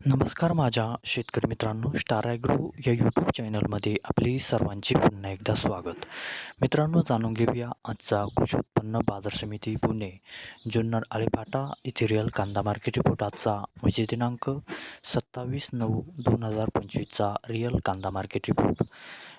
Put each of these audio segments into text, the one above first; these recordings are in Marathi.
नमस्कार माझ्या शेतकरी मित्रांनो स्टार ॲग्रो या यूट्यूब चॅनलमध्ये आपले सर्वांचे पुन्हा एकदा स्वागत. मित्रांनो जाणून घेऊया आजचा कृषी उत्पन्न बाजार समिती पुणे जुन्नर आळेफाटा येथे रिअल कांदा मार्केट रिपोर्ट आजचा म्हणजे दिनांक सत्तावीस नऊ दोन हजार पंचवीसचा रिअल कांदा मार्केट रिपोर्ट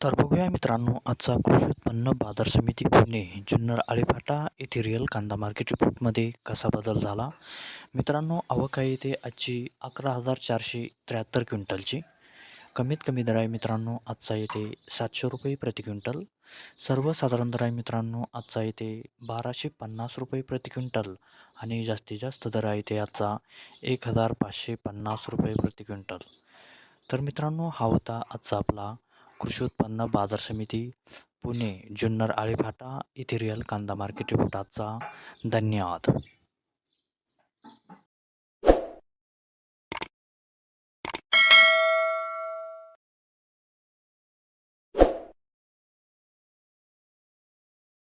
तर बघूया मित्रांनो आजचा कृषी उत्पन्न बाजार समिती पुणे जुन्नर आळेफाटा येथे रिअल कांदा मार्केट रिपोर्टमध्ये कसा बदल झाला? मित्रांनो आवक येथे आजची अकरा हजार चारशे त्र्याहत्तर क्विंटलची. कमीत कमी दर आहे मित्रांनो आजचा येथे सातशे रुपये प्रति क्विंटल. सर्वसाधारण दर आहे मित्रांनो आजचा येथे बाराशे पन्नास रुपये प्रति क्विंटल. आणि जास्तीत जास्त दर आहे ते आजचा एक हजार पाचशे पन्नास रुपये प्रति क्विंटल. तर मित्रांनो हा होता आजचा आपला कृषी उत्पन्न बाजार समिती पुणे जुन्नर आळीफाटा येथे रिअल कांदा मार्केट रिपोर्ट आजचा धन्यवाद.